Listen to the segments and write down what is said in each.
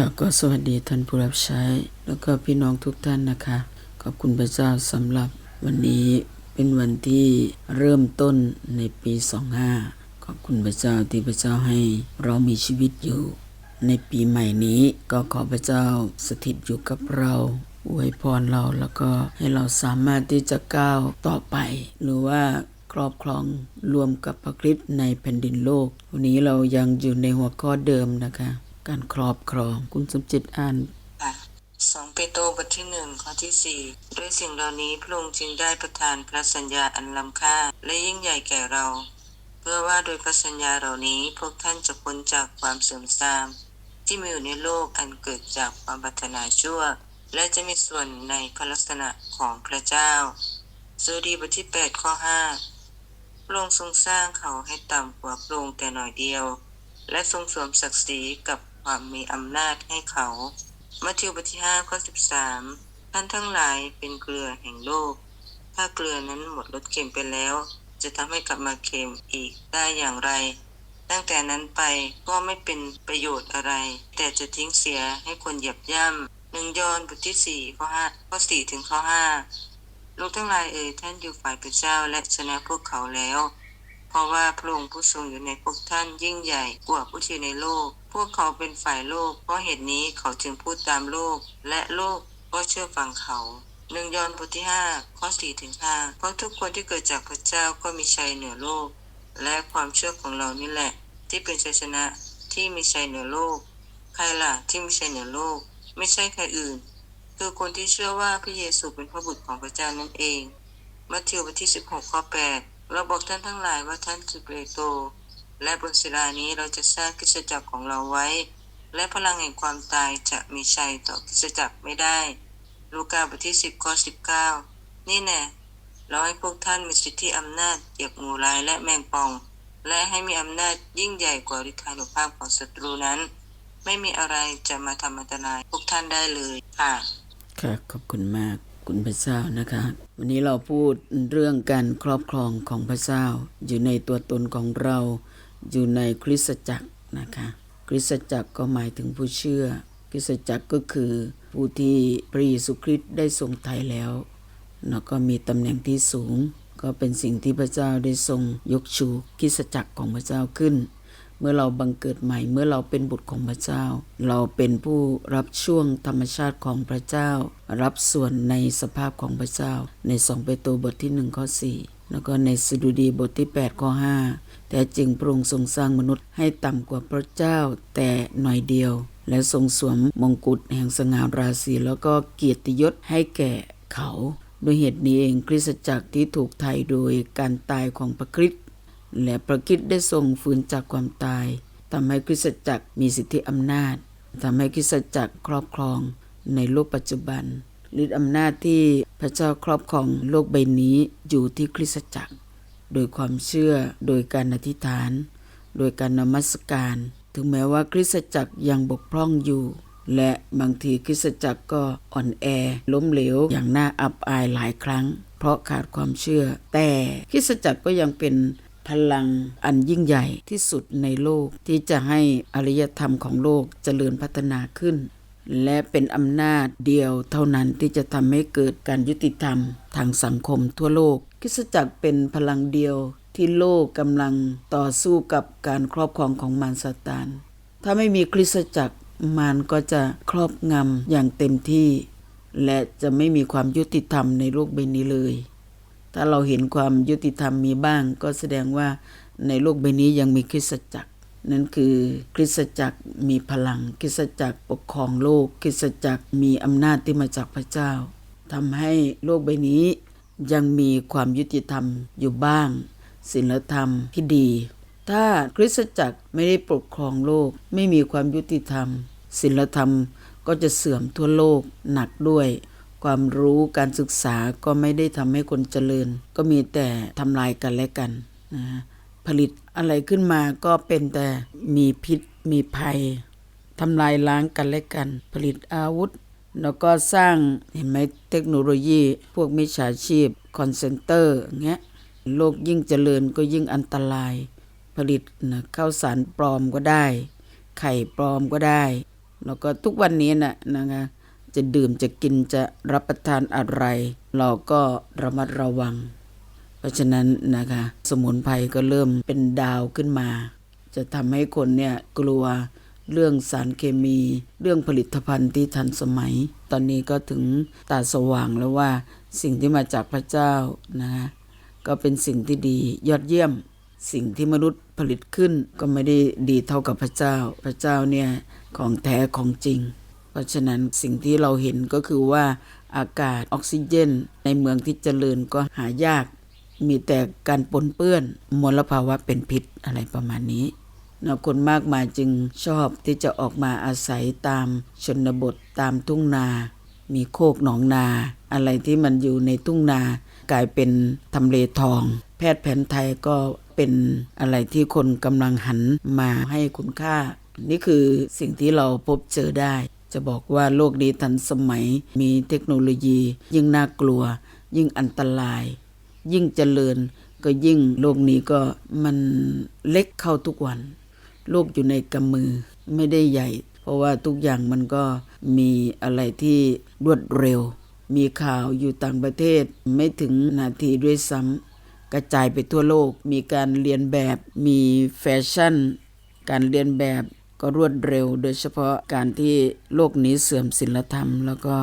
ค่ะก็สวัสดีท่านผู้รับใช้ แล้วก็พี่น้องทุกท่านนะคะ ขอบคุณพระเจ้าสำหรับวันนี้เป็นวันที่เริ่มต้นในปี 25 ขอบคุณพระเจ้าที่พระเจ้าให้เรามีชีวิตอยู่ ในปีใหม่นี้ก็ขอพระเจ้าสถิตอยู่กับเราอวยพรเราแล้วก็ให้เราสามารถที่จะก้าวต่อไป หรือว่าครอบครองรวมกับพระคริสต์ในแผ่นดินโลก วันนี้เรายังอยู่ในหัวข้อเดิมนะคะ การครอบครอง คุณสมจิตอ่านค่ะสองเปโตรบทที่หนึ่งข้อที่สี่ด้วยสิ่งเหล่านี้พระองค์จึงได้ประทานพระสัญญาอันล้ำค่า และยิ่งใหญ่แก่เรา เพื่อว่าโดยพระสัญญาเหล่านี้พวกท่านจะพ้นจากความเสื่อมทราม ที่มีอยู่ในโลกอันเกิดจากความปรารถนาชั่ว และจะมีส่วนในพระลักษณะของพระเจ้าสดุดีบทที่แปดข้อห้าพระองค์ทรงสร้างเขาให้ต่ำกว่าพระองค์แต่หน่อยเดียว และทรงสวมศักดิ์ศรีกับ ความมีอำนาจให้เขา มัทธิวบทที่ห้าข้อสิบสามท่านทั้งหลายเป็นเกลือแห่งโลก ถ้าเกลือนั้นหมดรสเค็มไปแล้ว จะทำให้กลับมาเค็มอีกได้อย่างไร ตั้งแต่นั้นไปก็ไม่เป็นประโยชน์อะไร แต่จะทิ้งเสียให้คนเหยียบย่ำหนึ่งยอนบทที่สี่ข้อห้าข้อสี่ถึงข้อห้าลูกทั้งหลายเอ่ยท่านอยู่ฝ่ายพระเจ้าและชนะพวกเขาแล้ว ราะว่าพระองค์ผู้ทรงอยู่ในพวกท่านยิ่งใหญ่กว่าผู้ที่ในโลก พวกเขาเป็นฝ่ายโลก เพราะเหตุนี้เขาจึงพูดตามโลก และโลกก็เชื่อฟังเขาหนึ่งยอห์นบทที่ห้าข้อสี่ถึงห้าเพราะทุกคนที่เกิดจากพระเจ้าก็มีชัยเหนือโลก และความเชื่อของเรานี่แหละ ที่เป็นชัยชนะที่มีชัยเหนือโลก ใครล่ะที่มีชัยเหนือโลก ไม่ใช่ใครอื่น คือคนที่เชื่อว่าพระเยซูเป็นพระบุตรของพระเจ้านั่นเอง มัทธิวบทที่16ข้อ8 เราบอกท่านทั้งหลายว่าท่านคือเปโต และบนศิลานี้เราจะสร้างคริสตจักรของเราไว้ และพลังแห่งความตายจะมีชัยต่อคริสตจักรไม่ได้ ลูกาบทที่10ข้อ19นี่แน่เราให้พวกท่านมีสิทธิอำนาจเหยียบงูลายและแมงป่อง และให้มีอำนาจยิ่งใหญ่กว่าฤทธานุภาพของศัตรูนั้น ไม่มีอะไรจะมาทำอันตรายพวกท่านได้เลยค่ะค่ะขอบคุณมาก คุณพระเจ้านะคะ วันนี้เราพูดเรื่องการครอบครองของพระเจ้า อยู่ในตัวตนของเราอยู่ในคริสตจักรนะคะ คริสตจักรก็หมายถึงผู้เชื่อ คริสตจักรก็คือผู้ที่พระเยซูคริสต์ได้ทรงไถ่แล้วแล้วก็มีตำแหน่งที่สูง ก็เป็นสิ่งที่พระเจ้าได้ทรงยกชูคริสตจักรของพระเจ้าขึ้น เมื่อเราบังเกิดใหม่เมื่อเราเป็นบุตรของพระเจ้า เราเป็นผู้รับช่วงธรรมชาติของพระเจ้า รับส่วนในสภาพของพระเจ้า ในสองเปโตรบทที่หนึ่งข้อสี่แล้วก็ในสดุดีบทที่8ข้อ5แต่จริงพระองค์ทรงสร้างมนุษย์ให้ต่ำกว่าพระเจ้าแต่หน่อยเดียว และทรงสวมมงกุฎแห่งสง่าราศีแล้วก็เกียรติยศให้แก่เขาด้วยเหตุนี้เองคริสตจักรที่ถูกไถ่โดยการตายของพระคริสต์ และพระคริสต์ได้ทรงฟื้นจากความตายทำให้คริสตจักรมีสิทธิอำนาจทำให้คริสตจักรครอบครองในโลกปัจจุบันฤทธิอำนาจที่พระเจ้าครอบครองโลกใบนี้อยู่ที่คริสตจักร โดยความเชื่อโดยการอธิษฐาน โดยการนมัสการ ถึงแม้ว่าคริสตจักรยังบกพร่องอยู่ และบางทีคริสตจักรก็อ่อนแอ ล้มเหลวอย่างน่าอับอายหลายครั้ง เพราะขาดความเชื่อ แต่คริสตจักรก็ยังเป็น พลังอันยิ่งใหญ่ที่สุดในโลก ที่จะให้อารยธรรมของโลกเจริญพัฒนาขึ้น และเป็นอำนาจเดียวเท่านั้นที่จะทำให้เกิดการยุติธรรมทางสังคมทั่วโลกคริสตจักรเป็นพลังเดียวที่โลกกำลังต่อสู้กับการครอบครองของมารซาตาน ถ้าไม่มีคริสตจักรมารก็จะครอบงำอย่างเต็มที่ และจะไม่มีความยุติธรรมในโลกใบนี้เลย ถ้าเราเห็นความยุติธรรมมีบ้าง ก็แสดงว่าในโลกใบนี้ยังมีคริสตจักร นั่นคือคริสตจักรมีพลัง คริสตจักรปกครองโลก คริสตจักรมีอำนาจที่มาจากพระเจ้าทำให้โลกใบนี้ยังมีความยุติธรรมอยู่บ้าง ศีลธรรมที่ดี ถ้าคริสตจักรไม่ได้ปกครองโลก ไม่มีความยุติธรรมศีลธรรมก็จะเสื่อมทั่วโลกหนักด้วย ความรู้การศึกษาก็ไม่ได้ทำให้คนเจริญ ก็มีแต่ทำลายกันและกันนะผลิตอะไรขึ้นมาก็เป็นแต่มีพิษมีภัยทำลายล้างกันและกัน ผลิตอาวุธ แล้วก็สร้างเห็นไหมเทคโนโลยีพวกมิจฉาชีพคอนเซนเตอร์เงี้ยโลกยิ่งเจริญก็ยิ่งอันตราย ผลิตนะข้าวสารปลอมก็ได้ ไข่ปลอมก็ได้ แล้วก็ทุกวันนี้นะนะคะ จะดื่มจะกินจะรับประทานอะไร เราก็ระมัดระวัง เพราะฉะนั้นนะคะ สมุนไพรก็เริ่มเป็นดาวขึ้นมา จะทำให้คนเนี่ยกลัวเรื่องสารเคมี เรื่องผลิตภัณฑ์ที่ทันสมัย ตอนนี้ก็ถึงตาสว่างแล้วว่า สิ่งที่มาจากพระเจ้านะคะก็เป็นสิ่งที่ดียอดเยี่ยม สิ่งที่มนุษย์ผลิตขึ้นก็ไม่ได้ดีเท่ากับพระเจ้า พระเจ้าเนี่ยของแท้ของจริง ราะฉะนั้นสิ่งที่เราเห็นก็คือว่าอากาศออกซิเจน ในเมืองที่เจริญก็หายาก มีแต่การปนเปื้อนมลภาวะเป็นพิษอะไรประมาณนี้นะคนมากมายจึงชอบที่จะออกมาอาศัยตามชนบทตามทุ่งนา มีโคกหนองนา อะไรที่มันอยู่ในทุ่งนากลายเป็นทำเลทอง แพทย์แผนไทยก็เป็นอะไรที่คนกำลังหันมาให้คุณค่า นี่คือสิ่งที่เราพบเจอได้ จะบอกว่าโลกนี้ทันสมัย มีเทคโนโลยี ยิ่งน่ากลัว ยิ่งอันตราย ยิ่งเจริญ ก็ยิ่งโลกนี้ก็มันเล็กเข้าทุกวัน โลกอยู่ในกำมือไม่ได้ใหญ่ เพราะว่าทุกอย่างมันก็มีอะไรที่รวดเร็ว มีข่าวอยู่ต่างประเทศไม่ถึงนาทีด้วยซ้ำกระจายไปทั่วโลก มีการเรียนแบบ มีแฟชั่น การเรียนแบบ ก็รวดเร็ว โดยเฉพาะการที่โลกนี้เสื่อมศีลธรรม แล้วก็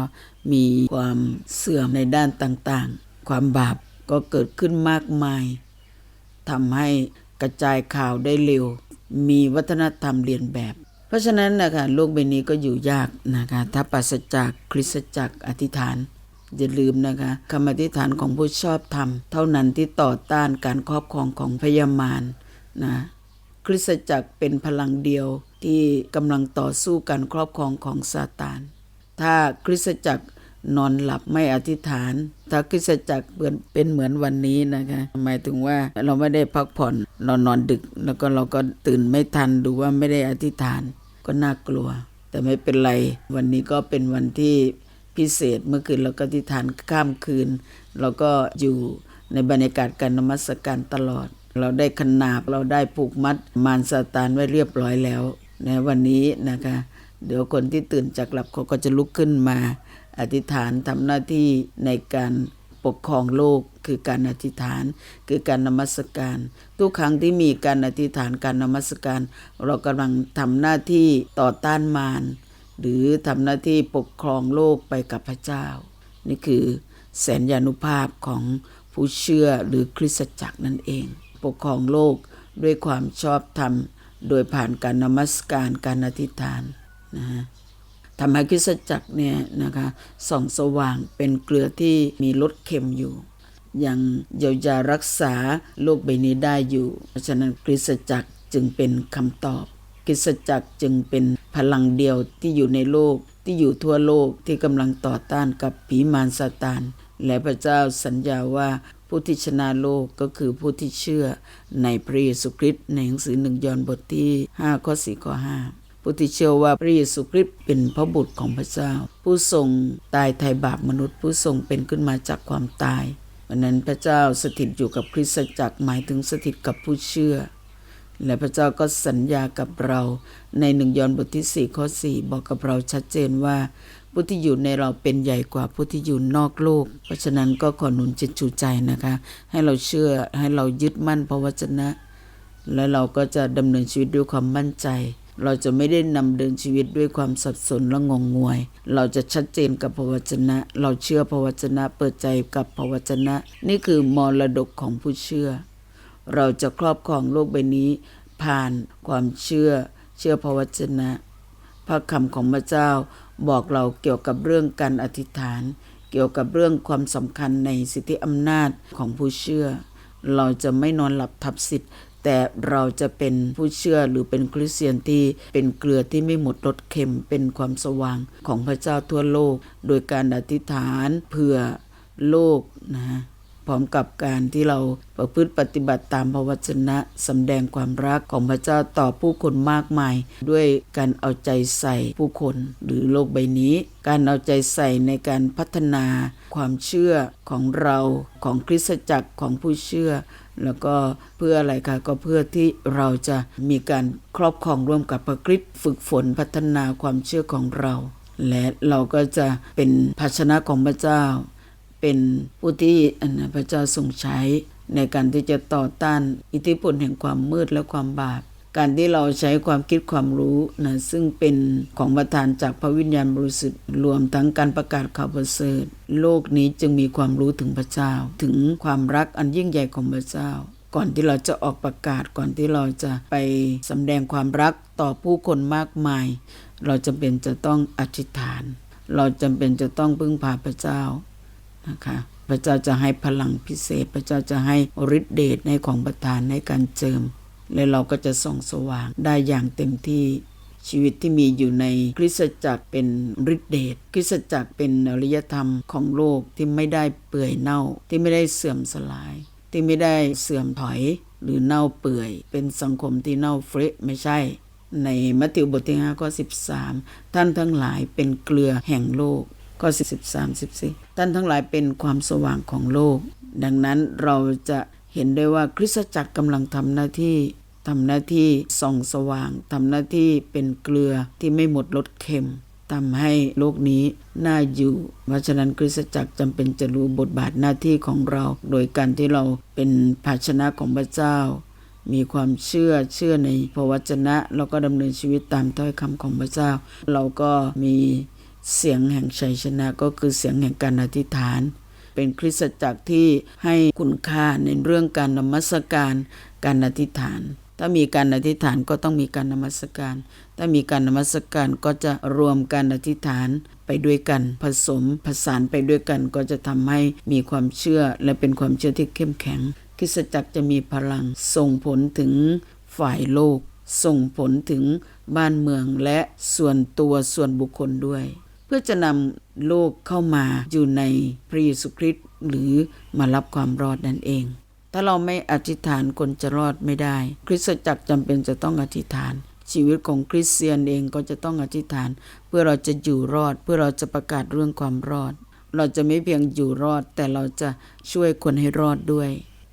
มีความเสื่อมในด้านต่างๆ ความบาปก็เกิดขึ้นมากมายทำให้กระจายข่าวได้เร็ว มีวัฒนธรรมเรียนแบบ เพราะฉะนั้นนะคะโลกใบนี้ก็อยู่ยากนะคะถ้าปราศจากคริสตจักรอธิษฐานอย่าลืมนะคะคำอธิษฐานของผู้ชอบธรรม เท่านั้นที่ต่อต้านการครอบครองของพยามารนะคริสตจักรเป็นพลังเดียว ที่กำลังต่อสู้การครอบครองของซาตาน ถ้าคริสตจักรนอนหลับไม่อธิษฐาน ถ้าคริสตจักรเป็นเป็นเหมือนวันนี้นะคะหมายถึงว่าเราไม่ได้พักผ่อนเรานอนดึก แล้วก็เราก็ตื่นไม่ทันดูว่าไม่ได้อธิษฐานก็น่ากลัว แต่ไม่เป็นไร วันนี้ก็เป็นวันที่พิเศษเมื่อคืนเราก็อธิษฐานข้ามคืน เราก็อยู่ในบรรยากาศการนมัสการตลอด เราได้ขนาบเราได้ผูกมัดมารซาตานไว้เรียบร้อยแล้ว ในวันนี้นะคะ เดี๋ยวคนที่ตื่นจากหลับเขาก็จะลุกขึ้นมาอธิษฐานทำหน้าที่ในการปกครองโลกคือการอธิษฐานคือการนมัสการ ทุกครั้งที่มีการอธิษฐานการนมัสการ เรากำลังทำหน้าที่ต่อต้านมารหรือทำหน้าที่ปกครองโลกไปกับพระเจ้า นี่คือแสนยานุภาพของผู้เชื่อหรือคริสตจักรนั่นเอง ปกครองโลกด้วยความชอบธรรม โดยผ่านการนมัสการการอธิษฐานนะฮะทำให้คริสจักรเนี่ยนะคะส่องสว่างเป็นเกลือที่มีรสเค็มอยู่ยังเยียวยารักษาโลกใบนี้ได้อยู่ เพราะฉะนั้นคริสจักรจึงเป็นคำตอบคริสจักรจึงเป็นพลังเดียวที่อยู่ในโลกที่อยู่ทั่วโลกที่กำลังต่อต้านกับผีมารซาตาน และพระเจ้าสัญญาว่า ผู้ที่ชนะโลกก็คือผู้ที่เชื่อในพระเยซูคริสต์ในหนังสือหนึ่งยอห์นบทที่5ข้อ4ข้อ5ผู้ที่เชื่อว่าพระเยซูคริสต์เป็นพระบุตรของพระเจ้า ผู้ทรงตายไถ่บาปมนุษย์ ผู้ทรงเป็นขึ้นมาจากความตายวันนั้นพระเจ้าสถิตอยู่กับคริสตจักรหมายถึงสถิตกับผู้เชื่อ และพระเจ้าก็สัญญากับเราในหนึ่งยอห์นบทที่สี่ข้อสี่บอกกับเราชัดเจนว่า ผู้ที่อยู่ในเราเป็นใหญ่กว่าผู้ที่อยู่นอกโลก เพราะฉะนั้นก็ขอหนุนจิตชูใจนะคะ ให้เราเชื่อให้เรายึดมั่นพระวจนะ และเราก็จะดำเนินชีวิตด้วยความมั่นใจ เราจะไม่ได้นำเดินชีวิตด้วยความสับสนและงงงวย เราจะชัดเจนกับพระวจนะ เราเชื่อพระวจนะ เปิดใจกับพระวจนะ นี่คือมรดกของผู้เชื่อ เราจะครอบครองโลกใบนี้ ผ่านความเชื่อ เชื่อพระวจนะ พระคำของพระเจ้าบอกเราเกี่ยวกับเรื่องการอธิษฐาน เกี่ยวกับเรื่องความสำคัญในสิทธิอำนาจของผู้เชื่อ เราจะไม่นอนหลับทับสิทธิ์แต่เราจะเป็นผู้เชื่อหรือเป็นคริสเตียนที่เป็นเกลือที่ไม่หมดรสเค็มเป็นความสว่างของพระเจ้าทั่วโลก โดยการอธิษฐานเพื่อโลกนะ พร้อมกับการที่เราประพฤติปฏิบัติตามพระวจนะสำแดงความรักของพระเจ้าต่อผู้คนมากมาย ด้วยการเอาใจใส่ผู้คนหรือโลกใบนี้ การเอาใจใส่ในการพัฒนาความเชื่อของเราของคริสตจักรของผู้เชื่อ แล้วก็เพื่ออะไรคะก็เพื่อที่เราจะมีการครอบครองร่วมกับพระคริสต์ฝึกฝนพัฒนาความเชื่อของเราและเราก็จะเป็นภาชนะของพระเจ้า เป็นผู้ที่พระเจ้าทรงใช้ในการที่จะต่อต้านอิทธิพลแห่งความมืดและความบาป การที่เราใช้ความคิดความรู้นะซึ่งเป็นของประทานจากพระวิญญาณบริสุทธิ์รวมทั้งการประกาศข่าวประเสริฐโลกนี้จึงมีความรู้ถึงพระเจ้า ถึงความรักอันยิ่งใหญ่ของพระเจ้า ก่อนที่เราจะออกประกาศก่อนที่เราจะไปสำแดงความรักต่อผู้คนมากมาย เราจำเป็นจะต้องอธิษฐาน เราจำเป็นจะต้องพึ่งพาพระเจ้า นะคะ พระเจ้าจะให้พลังพิเศษ พระเจ้าจะให้ฤทธิเดชในของประทานในการเจิม และเราก็จะส่องสว่างได้อย่างเต็มที่ชีวิตที่มีอยู่ในคริสตจักรเป็นฤทธิเดชคริสตจักรเป็นอริยธรรมของโลกที่ไม่ได้เปื่อยเน่า ที่ไม่ได้เสื่อมสลาย ที่ไม่ได้เสื่อมถอยหรือเน่าเปื่อย เป็นสังคมที่เน่าเฟะไม่ใช่ ในมัทธิวบทที่5ข้อ13 ท่านทั้งหลายเป็นเกลือแห่งโลก ข้อ13 14 ท่านทั้งหลายเป็นความสว่างของโลก ดังนั้นเราจะเห็นได้ว่าคริสตจักรกำลังทำหน้าที่ทำหน้าที่ส่องสว่างทำหน้าที่เป็นเกลือที่ไม่หมดรสเค็มทำให้โลกนี้น่าอยู่ เพราะฉะนั้นคริสตจักรจำเป็นจะรู้บทบาทหน้าที่ของเรา โดยการที่เราเป็นภาชนะของพระเจ้า มีความเชื่อเชื่อในพระวจนะ แล้วก็ดำเนินชีวิตตามถ้อยคำของพระเจ้า เราก็มี เสียงแห่งชัยชนะก็คือเสียงแห่งการอธิษฐาน เป็นคริสตจักรที่ให้คุณค่าในเรื่องการนมัสการการอธิษฐาน ถ้ามีการอธิษฐานก็ต้องมีการนมัสการ ถ้ามีการนมัสการก็จะรวมการอธิษฐานไปด้วยกัน ผสมผสานไปด้วยกันก็จะทำให้มีความเชื่อและเป็นความเชื่อที่เข้มแข็งคริสตจักรจะมีพลังส่งผลถึงฝ่ายโลก ส่งผลถึงบ้านเมืองและส่วนตัวส่วนบุคคลด้วย พื่อจะนำโลกเข้ามาอยู่ในพระเยซูคริสต์หรือมารับความรอดนั่นเอง ถ้าเราไม่อธิษฐานคนจะรอดไม่ได้ คริสตจักรจำเป็นจะต้องอธิษฐาน ชีวิตของคริสเตียนเองก็จะต้องอธิษฐาน เพื่อเราจะอยู่รอด เพื่อเราจะประกาศเรื่องความรอด เราจะไม่เพียงอยู่รอด แต่เราจะช่วยคนให้รอดด้วย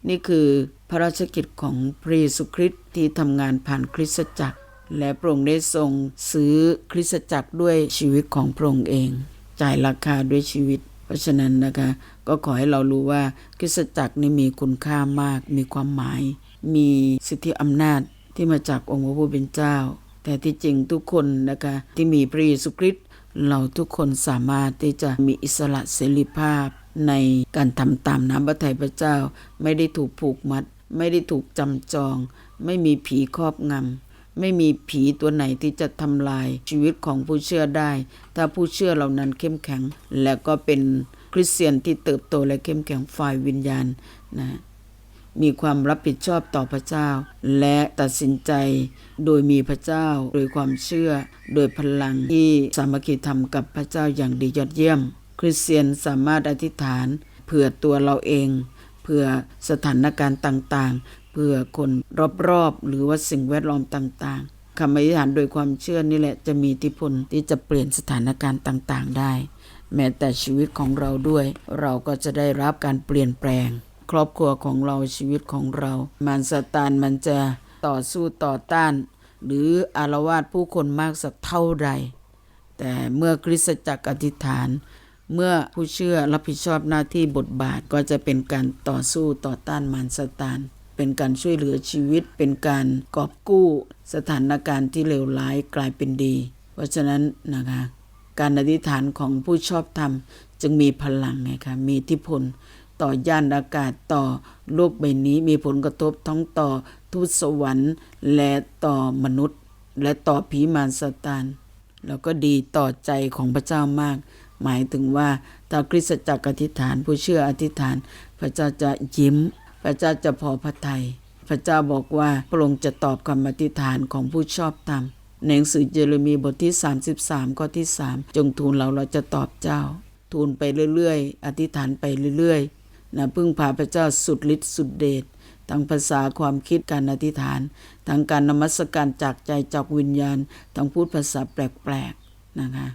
นี่คือพระราชกิจของพระเยซูคริสต์ที่ทำงานผ่านคริสตจักร และพระองค์ได้ทรงซื้อคริสตจักรด้วยชีวิตของพระองค์เอง จ่ายราคาด้วยชีวิต เพราะฉะนั้นนะคะ ก็ขอให้เรารู้ว่าคริสตจักรนี่มีคุณค่ามาก มีความหมาย มีสิทธิอำนาจที่มาจากองค์พระผู้เป็นเจ้า แต่ที่จริงทุกคนนะคะที่มีพระเยซูคริสต์เราทุกคนสามารถที่จะมีอิสระเสรีภาพในการทำตามน้ำพระทัยพระเจ้า ไม่ได้ถูกผูกมัด ไม่ได้ถูกจำจอง ไม่มีผีครอบงำ ไม่มีผีตัวไหนที่จะทำลายชีวิตของผู้เชื่อได้ ถ้าผู้เชื่อเหล่านั้นเข้มแข็ง และก็เป็นคริสเตียนที่เติบโตและเข้มแข็งฝ่ายวิญญาณนะมีความรับผิดชอบต่อพระเจ้า และตัดสินใจโดยมีพระเจ้า โดยความเชื่อ โดยพลังที่สามัคคีธรรมกับพระเจ้าอย่างดียอดเยี่ยม คริสเตียนสามารถอธิษฐานเพื่อตัวเราเองเพื่อสถานการณ์ต่าง เพื่อคนรอบๆ หรือว่าสิ่งแวดล้อมต่างๆคำอธิษฐานโดยความเชื่อนี่แหละจะมีอิทธิพลที่จะเปลี่ยนสถานการณ์ต่างๆ ได้ แม้แต่ชีวิตของเราด้วย เราก็จะได้รับการเปลี่ยนแปลง ครอบครัวของเราชีวิตของเรามันสตานมันจะต่อสู้ต่อต้าน หรืออารวาสผู้คนมากสักเท่าใด แต่เมื่อคริสตจักรอธิษฐาน เมื่อผู้เชื่อรับผิดชอบหน้าที่บทบาทก็จะเป็นการต่อสู้ต่อต้านมารซาตาน เป็นการช่วยเหลือชีวิต เป็นการกอบกู้ สถานการณ์ที่เลวร้ายกลายเป็นดี เพราะฉะนั้นนะคะการอธิษฐานของผู้ชอบธรรม จึงมีพลังไงคะมีทิพลต่อย่านอากาศต่อโลกใบนี้มีผลกระทบทั้งต่อทูตสวรรค์และต่อมนุษย์ และต่อผีมารซาตานแล้วก็ดีต่อใจของพระเจ้ามาก หมายถึงว่าถ้าคริสตจักรอธิษฐาน ผู้เชื่ออธิษฐาน พระเจ้าจะยิ้ม พระเจ้าจะพอพระทยัยพระเจ้าบอกว่าพระองค์จะตอบคำอธิษฐานของผู้ชอบธรรมในหนังสือเยเรมีบทที่ 33 ข้อที่ 3 จงทูลเราเราจะตอบเจ้า ทูลไปเรื่อยๆ อธิษฐานไปเรื่อยๆนะพึ่งพาพระเจ้าสุดฤทธิ์สุดเดชทั้งภาษาความคิดการอธิษฐานทั้งการนมัสการจากใจจากวิญญาณทั้งพูดภาษาแปลกๆนะคะ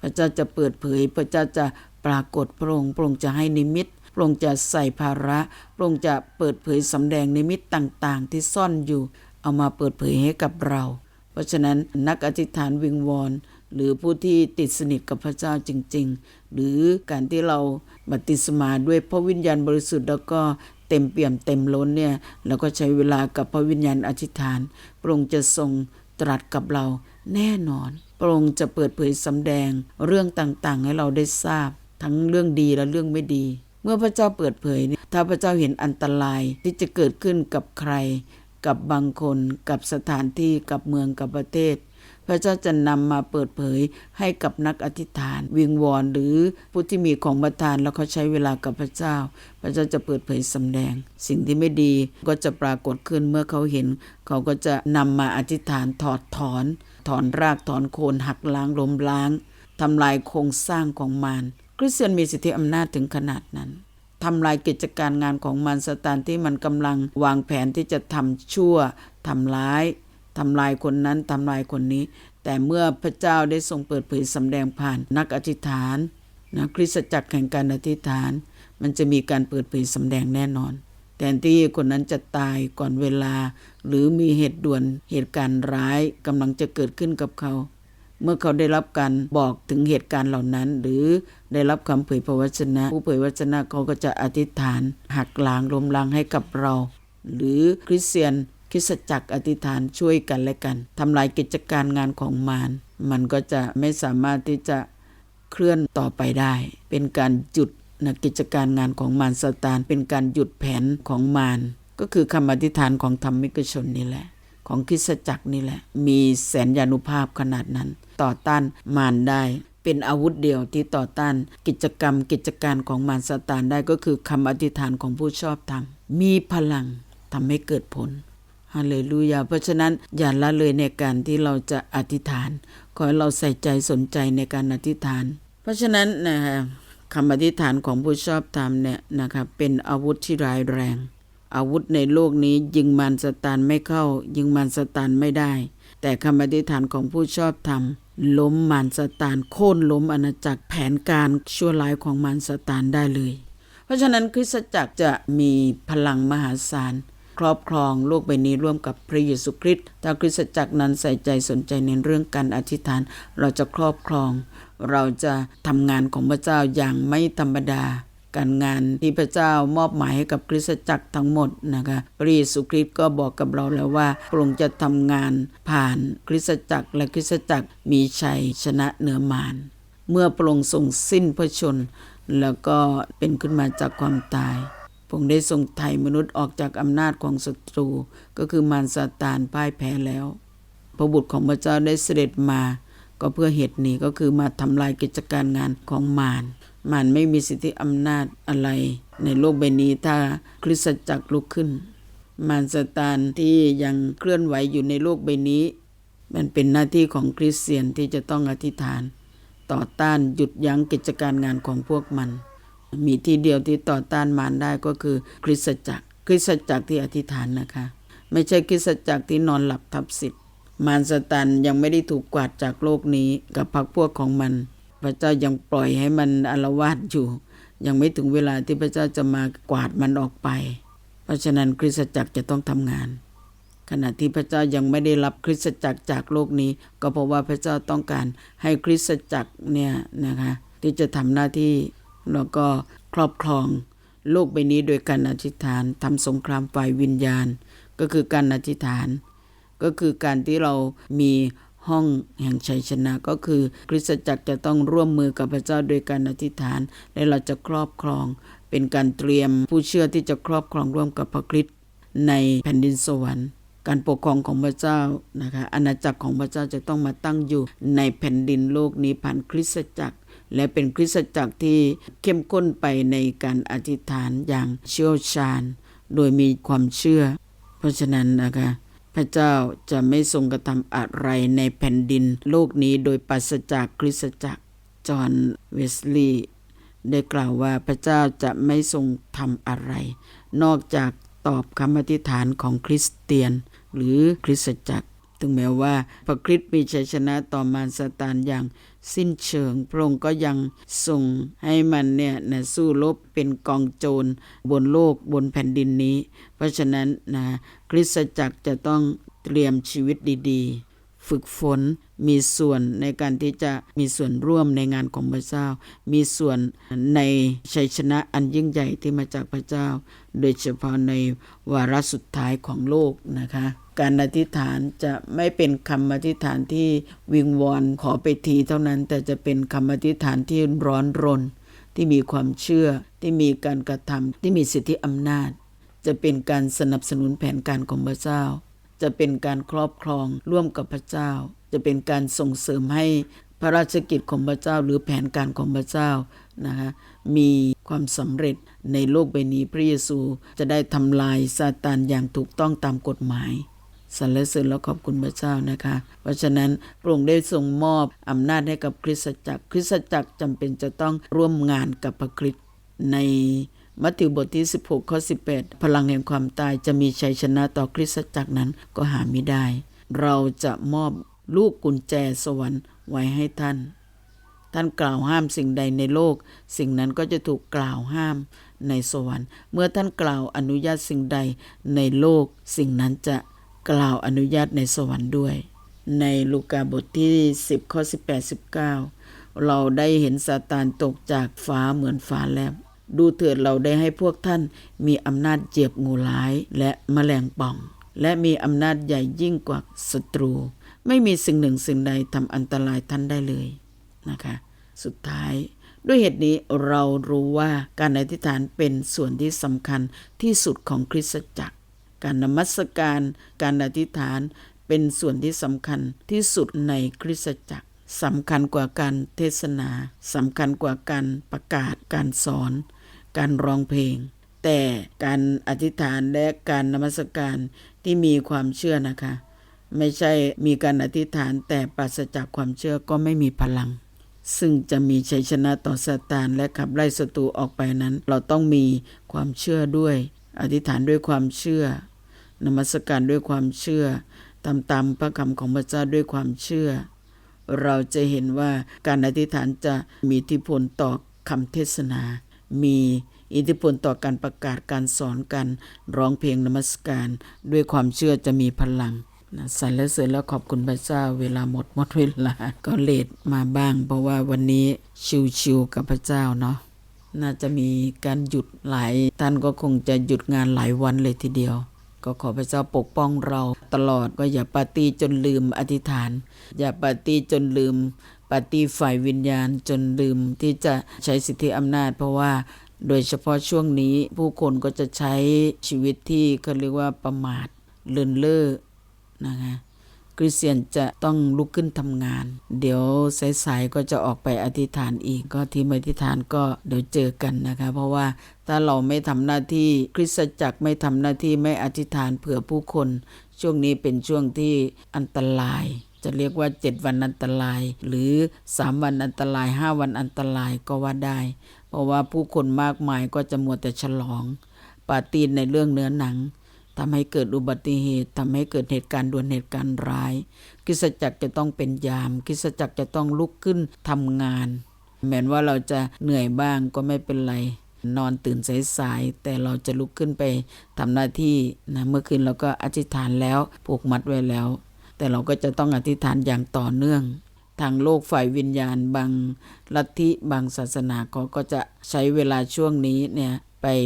พระเจ้าจะเปิดเผย พระเจ้าจะปรากฏพระองค์พระองค์จะให้นิมิต พระองค์จะใส่ภาระ พระองค์จะเปิดเผยสำแดงในมิตต่างๆ ที่ซ่อนอยู่ เอามาเปิดเผยให้กับเรา เพราะฉะนั้นนักอธิษฐานวิงวอนหรือผู้ที่ติดสนิทกับพระเจ้าจริง ๆ หรือการที่เราบัพติศมาด้วยพระวิญญาณบริสุทธิ์แล้วก็เต็มเปี่ยมเต็มล้นเนี่ยเราก็ใช้เวลากับพระวิญญาณอธิษฐานพระองค์จะทรงตรัสกับเราแน่นอน พระองค์จะเปิดเผยสำแดงเรื่องต่างๆ ให้เราได้ทราบ ทั้งเรื่องดีและเรื่องไม่ดี เมื่อพระเจ้าเปิดเผยเนี่ยถ้าพระเจ้าเห็นอันตรายที่จะเกิดขึ้นกับใคร กับบางคน กับสถานที่กับเมืองกับประเทศ พระเจ้าจะนำมาเปิดเผยให้กับนักอธิษฐาน วิงวอนหรือผู้ที่มีของประทานแล้วเขาใช้เวลากับพระเจ้า พระเจ้าจะเปิดเผยสำแดง สิ่งที่ไม่ดีก็จะปรากฏขึ้นเมื่อเขาเห็น เขาก็จะนำมาอธิษฐานถอดถอน ถอนรากถอนโคนหักล้างล้มล้างทำลายโครงสร้างของมาร คริสเตียนมีสิทธิอำนาจถึงขนาดนั้นทำลายกิจการงานของมันสตานที่มันกำลังวางแผนที่จะทำชั่วทำร้ายทำลายคนนั้นทำลายคนนี้ แต่เมื่อพระเจ้าได้ทรงเปิดเผยสำแดงผ่านนักอธิษฐานนะคริสตจักรแห่งการอธิษฐาน มันจะมีการเปิดเผยสำแดงแน่นอน แทนที่คนนั้นจะตายก่อนเวลา หรือมีเหตุด่วนเหตุการณ์ร้ายกำลังจะเกิดขึ้นกับเขา เมื่อเขาได้รับการบอกถึงเหตุการณ์เหล่านั้น หรือ ได้รับคำเผยพระวจนะ ผู้เผยวจนะเขาก็จะอธิษฐาน หักล้างลมล้างให้กับเรา หรือคริสเตียนคริสจักรอธิษฐานช่วยกันและกันทำลายกิจการงานของมารมันก็จะไม่สามารถที่จะเคลื่อนต่อไปได้ เป็นการหยุดนะกิจการงานของมารซาตานเป็นการหยุดแผนของมารก็คือคำอธิษฐานของธรรมิกชนนี่แหละ ของคริสจักรนี่แหละ มีแสนยานุภาพขนาดนั้น ต่อต้านมารได้ เป็นอาวุธเดียวที่ต่อต้านกิจกรรมกิจการของมารซาตานได้ก็คือคำอธิษฐานของผู้ชอบธรรม มีพลังทำให้เกิดผลฮาเลลูยา เพราะฉะนั้นอย่าละเลยในการที่เราจะอธิษฐาน ขอให้เราใส่ใจสนใจในการอธิษฐาน เพราะฉะนั้นนะคะคำอธิษฐานของผู้ชอบธรรมเนี่ยนะคะเป็นอาวุธที่ร้ายแรง อาวุธในโลกนี้ยิงมารสตานไม่เข้า ยิงมารสตานไม่ได้ แต่คำอธิษฐานของผู้ชอบธรรมล้มมารสตานโค่นล้มอาณาจักรแผนการชั่วร้ายของมารสตานได้เลย เพราะฉะนั้นคริสตจักรจะมีพลังมหาศาลครอบครองโลกใบนี้ร่วมกับพระเยซูคริสต์ถ้าคริสตจักรนั้นใส่ใจสนใจในเรื่องการอธิษฐาน เราจะครอบครอง เราจะทำงานของพระเจ้าอย่างไม่ธรรมดา การงานที่พระเจ้ามอบหมายให้กับคริสตจักรทั้งหมดนะคะพระเยซูคริสต์ก็บอกกับเราแล้วว่าพระองค์จะทำงานผ่านคริสตจักรและคริสตจักรมีชัยชนะเหนือมารเมื่อพระองค์ทรงสิ้นพระชน แล้วก็เป็นขึ้นมาจากความตายพระองค์ได้ทรงไถ่มนุษย์ออกจากอำนาจของศัตรู ก็คือมารซาตานพ่ายแพ้แล้ว พระบุตรของพระเจ้าได้เสด็จมา ก็เพื่อเหตุนี้ก็คือมาทำลายกิจการงานของมาร มารไม่มีสิทธิอำนาจอะไร ในโลกใบนี้ถ้าคริสตจักรลุกขึ้น มารซาตานที่ยังเคลื่อนไหวอยู่ในโลกใบนี้ มันเป็นหน้าที่ของคริสเตียนที่จะต้องอธิษฐาน ต่อต้านหยุดยั้งกิจการงานของพวกมัน มีที่เดียวที่ต่อต้านมารได้ก็คือคริสตจักร คริสตจักรที่อธิษฐานนะคะ ไม่ใช่คริสตจักรที่นอนหลับทับสิทธิ์มารสตันยังไม่ได้ถูกกวาดจากโลกนี้กับพรรคพวกของมัน พระเจ้ายังปล่อยให้มันอารวาสอยู่ ยังไม่ถึงเวลาที่พระเจ้าจะมากวาดมันออกไป เพราะฉะนั้นคริสตจักรจะต้องทำงาน ขณะที่พระเจ้ายังไม่ได้รับคริสตจักรจากโลกนี้ ก็เพราะว่าพระเจ้าต้องการให้คริสตจักรเนี่ยนะคะที่จะทำหน้าที่แล้วก็ครอบครองโลกใบนี้โดยการอธิษฐานทำสงครามฝ่ายวิญญาณ ก็คือการอธิษฐาน ก็คือการที่เรามี ห้องแห่งชัยชนะก็คือ คริสตจักรจะต้องร่วมมือกับพระเจ้าโดยการอธิษฐาน และเราจะครอบครอง เป็นการเตรียมผู้เชื่อที่จะครอบครองร่วมกับพระคริสต์ในแผ่นดินสวรรค์ การปกครองของพระเจ้านะคะอาณาจักรของพระเจ้าจะต้องมาตั้งอยู่ในแผ่นดินโลกนี้ผ่านคริสตจักร และเป็นคริสตจักรที่เข้มข้นไปในการอธิษฐานอย่างเชี่ยวชาญ โดยมีความเชื่อ เพราะฉะนั้นนะคะ พระเจ้าจะไม่ทรงกระทำอะไรในแผ่นดินโลกนี้โดยปัสจากคริสตจักร จอห์นเวสลีย์ได้กล่าวว่าพระเจ้าจะไม่ทรงทำอะไร นอกจากตอบคำอธิษฐานของคริสเตียน หรือคริสตจักร ถึงแม้ว่าพระคริสต์มีชัยชนะต่อมารซาตานอย่าง สิ้นเชิง พระองค์ก็ยังส่งให้มันเนี่ยนะสู้รบเป็นกองโจรบนโลกบนแผ่นดินนี้ เพราะฉะนั้นนะคริสตจักรจะต้องเตรียมชีวิตดีๆ ฝึกฝนมีส่วนในการที่จะมีส่วนร่วมในงานของพระเจ้า มีส่วนในชัยชนะอันยิ่งใหญ่ที่มาจากพระเจ้า โดยเฉพาะในวาระสุดท้ายของโลกนะคะ การอธิษฐานจะไม่เป็นคำอธิษฐานที่วิงวอนขอไปทีเท่านั้น แต่จะเป็นคำอธิษฐานที่ร้อนรน ที่มีความเชื่อที่มีการกระทำที่มีสิทธิอำนาจ จะเป็นการสนับสนุนแผนการของพระเจ้า จะเป็นการครอบครองร่วมกับพระเจ้า จะเป็นการส่งเสริมให้พระราชกิจของพระเจ้าหรือแผนการของพระเจ้านะคะมีความสำเร็จในโลกใบนี้พระเยซูจะได้ทำลายซาตานอย่างถูกต้องตามกฎหมาย สรรเสริญและขอบคุณพระเจ้านะคะ เพราะฉะนั้นพระองค์ได้ทรงมอบอำนาจให้กับคริสตจักร คริสตจักรจำเป็นจะต้องร่วมงานกับพระคริสต์ในมัทธิวบทที่ 16 ข้อ 18 พลังแห่งความตายจะมีชัยชนะต่อคริสตจักรนั้นก็หาไม่ได้ เราจะมอบลูกกุญแจสวรรค์ไว้ให้ท่าน ท่านกล่าวห้ามสิ่งใดในโลก สิ่งนั้นก็จะถูกกล่าวห้ามในสวรรค์ เมื่อท่านกล่าวอนุญาตสิ่งใดในโลก สิ่งนั้นจะ กล่าวอนุญาตในสวรรค์ด้วย ในลูกาบทที่ 10 ข้อ 18 19 เราได้เห็นซาตานตกจากฟ้าเหมือนฟ้าแลบ ดูเถิดเราได้ให้พวกท่านมีอำนาจเหยียบงูร้ายและแมลงป่อง และมีอำนาจใหญ่ยิ่งกว่าศัตรู ไม่มีสิ่งหนึ่งสิ่งใดทำอันตรายท่านได้เลยนะคะ สุดท้ายด้วยเหตุนี้เรารู้ว่าการอธิษฐานเป็นส่วนที่สำคัญที่สุดของคริสตจักร การนมัสการ การอธิษฐานเป็นส่วนที่สำคัญที่สุดในคริสตจักรสำคัญกว่าการเทศนาสำคัญกว่าการประกาศการสอน การร้องเพลง แต่การอธิษฐานและการนมัสการที่มีความเชื่อนะคะ ไม่ใช่มีการอธิษฐานแต่ปราศจากความเชื่อก็ไม่มีพลัง ซึ่งจะมีชัยชนะต่อซาตานและขับไล่ศัตรูออกไปนั้น เราต้องมีความเชื่อด้วย อธิษฐานด้วยความเชื่อ นมัสการด้วยความเชื่อตามตามพระคำของพระเจ้าด้วยความเชื่อ เราจะเห็นว่าการอธิษฐานจะมีอิทธิพลต่อคำเทศนา มีอิทธิพลต่อการประกาศการสอนการร้องเพลงนมัสการ ด้วยความเชื่อจะมีพลังนะสรรเสริญแล้วขอบคุณพระเจ้าเวลาหมดหมดเวลา ก็เลทมาบ้าง เพราะว่าวันนี้ชิวๆกับพระเจ้าเนาะน่าจะมีการหยุดหลายท่านก็คงจะหยุดงานหลายวันเลยทีเดียว ก็ขอพระเจ้าปกป้องเราตลอดก็อย่าปาตีจนลืมอธิษฐาน อย่าปาตีจนลืมปาตีฝ่ายวิญญาณจนลืมที่จะใช้สิทธิอำนาจ เพราะว่าโดยเฉพาะช่วงนี้ผู้คนก็จะใช้ชีวิตที่เขาเรียกว่าประมาทเลินเล่อนะคะ คริสเตียนจะต้องลุกขึ้นทำงาน เดี๋ยวสายๆก็จะออกไปอธิษฐานอีก ก็ทีมอธิษฐานก็เดี๋ยวเจอกันนะคะ เพราะว่าถ้าเราไม่ทำหน้าที่คริสตจักรไม่ทำหน้าที่ไม่อธิษฐานเผื่อผู้คน ช่วงนี้เป็นช่วงที่อันตราย จะเรียกว่า 7 วันอันตราย หรือ 3 วันอันตราย 5 วันอันตรายก็ว่าได้ เพราะว่าผู้คนมากมายก็จะมัวแต่ฉลองปาตี้ในเรื่องเนื้อหนัง ทำให้เกิดอุบัติเหตุทำให้เกิดเหตุการณ์ด่วนเหตุการณ์ร้ายคริสจักรจะต้องเป็นยามคริสจักรจะต้องลุกขึ้นทำงาน แม้ว่าเราจะเหนื่อยบ้างก็ไม่เป็นไรนอนตื่นสายๆแต่เราจะลุกขึ้นไปทำหน้าที่นะเมื่อคืนเราก็อธิษฐานแล้วผูกมัดไว้แล้ว แต่เราก็จะต้องอธิษฐานอย่างต่อเนื่อง ทางโลกฝ่ายวิญญาณบางลัทธิบางศาสนาเขาก็จะใช้เวลาช่วงนี้เนี่ย ไป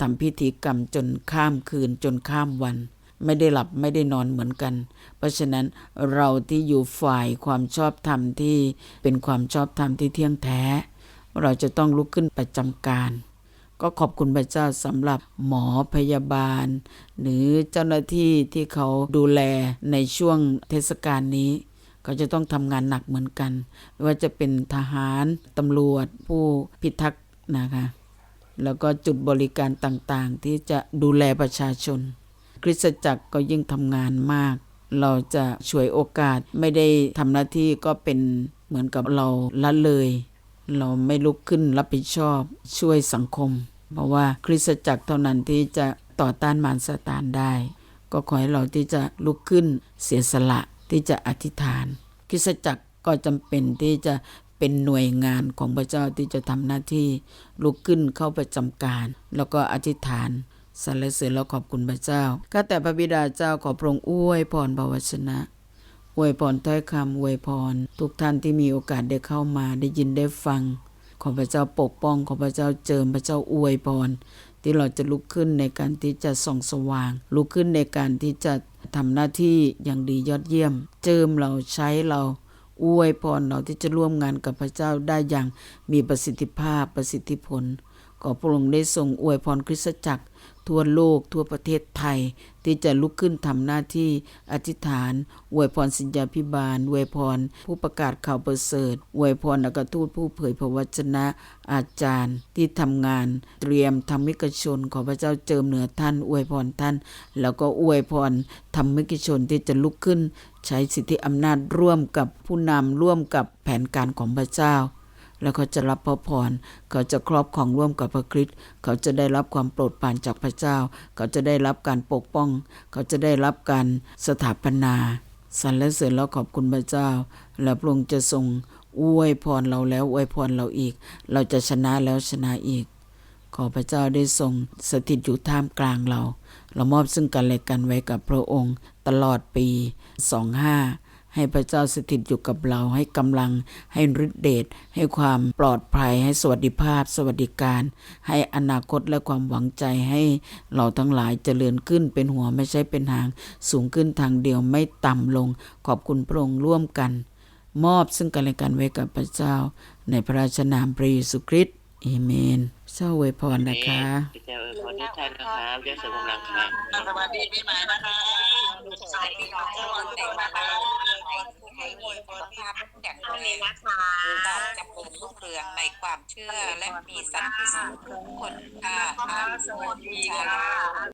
ทำพิธีกรรมจนข้ามคืนจนข้ามวัน ไม่ได้หลับไม่ได้นอนเหมือนกัน เพราะฉะนั้นเราที่อยู่ฝ่ายความชอบธรรมที่เป็นความชอบธรรมที่เที่ยงแท้ เราจะต้องลุกขึ้นประจำการก็ขอบคุณพระเจ้าสำหรับหมอพยาบาล หรือเจ้าหน้าที่ที่เขาดูแลในช่วงเทศกาลนี้ เขาจะต้องทำงานหนักเหมือนกันไม่ว่าจะเป็นทหารตำรวจผู้พิทักษ์นะคะ แล้วก็จุดบริการต่างๆ ที่จะดูแลประชาชน คริสตจักรก็ยิ่งทำงานมาก เราจะช่วยโอกาสไม่ได้ทำหน้าที่ก็เป็นเหมือนกับเราละเลย เราไม่ลุกขึ้นรับผิดชอบช่วยสังคม เพราะว่าคริสตจักรเท่านั้นที่จะต่อต้านมารซาตานได้ ก็ขอให้เราที่จะลุกขึ้นเสียสละที่จะอธิษฐาน คริสตจักรก็จำเป็นที่จะ เป็นหน่วยงานของพระเจ้าที่จะทำหน้าที่ลุกขึ้นเข้าประจำการ แล้วก็อธิษฐานสรรเสริญแล้วขอบคุณพระเจ้าข้าแต่พระบิดาเจ้าขอพระองค์อวยพรพระวจนะอวยพรถ้อยคำอวยพร ทุกท่านที่มีโอกาสได้เข้ามาได้ยินได้ฟัง ขอพระเจ้าปกป้องขอพระเจ้าเจิมพระเจ้าอวยพร ที่เราจะลุกขึ้นในการที่จะส่องสว่าง ลุกขึ้นในการที่จะทำหน้าที่อย่างดียอดเยี่ยม เจิมเราใช้เรา อวยพรเราที่จะร่วมงานกับพระเจ้าได้อย่างมีประสิทธิภาพประสิทธิผล ขอพระองค์ได้ทรงอวยพรคริสตจักร ทั่วโลก ทั่วประเทศไทย ที่จะลุกขึ้นทำหน้าที่อธิษฐานอวยพรสิญญาพิบาลอวยพร ผู้ประกาศข่าวประเสริฐอวยพรนักทูตผู้เผยพระวจนะอาจารย์ที่ทำงานเตรียมธรรมิกชนขอพระเจ้าเจิมเหนือท่านอวยพรท่าน แล้วก็อวยพรธรรมิกชนที่จะลุกขึ้น ใช้สิทธิอำนาจร่วมกับผู้นำร่วมกับแผนการของพระเจ้า แล้วเขาจะรับพระพร เขาจะครอบครองร่วมกับพระคริสต์ เขาจะได้รับความโปรดปรานจากพระเจ้า เขาจะได้รับการปกป้อง เขาจะได้รับการสถาปนาสรรเสริญแล้วขอบคุณพระเจ้า และพระองค์จะทรงอวยพรเราแล้วอวยพรเราอีก เราจะชนะแล้วชนะอีก ขอพระเจ้าได้ทรงสถิตอยู่ท่ามกลางเรา เรามอบซึ่งกันและกันไว้กับพระองค์ตลอดปี 25 ให้พระเจ้าสถิตอยู่กับเราให้กำลัง ให้ฤทธิเดชให้ความปลอดภัย ให้สวัสดิภาพ สวัสดิการ ให้อนาคตและความหวังใจให้เราทั้งหลายเจริญขึ้นเป็นหัวไม่ใช่เป็นหาง สูงขึ้นทางเดียวไม่ต่ำลง ขอบคุณพระองค์ร่วมกัน มอบซึ่งกันและกันไว้กับพระเจ้า ในพระราชนามพระเยซูคริสต์เอเมน เจ้าอวยพรนะคะพี่เจ้าเออพรทุกท่านนะครับยอดเสริมกำลังครับสวัสดีพี่หมายนะคะสวัสดีน้องเจ้าวันแต่งมาให้ให้มีสุขภาพแข็งแรงนะคะจำเริญรุ่งเรืองในความเชื่อและมีสันติสุขทุกคนค่ะสวัสดีค่ะ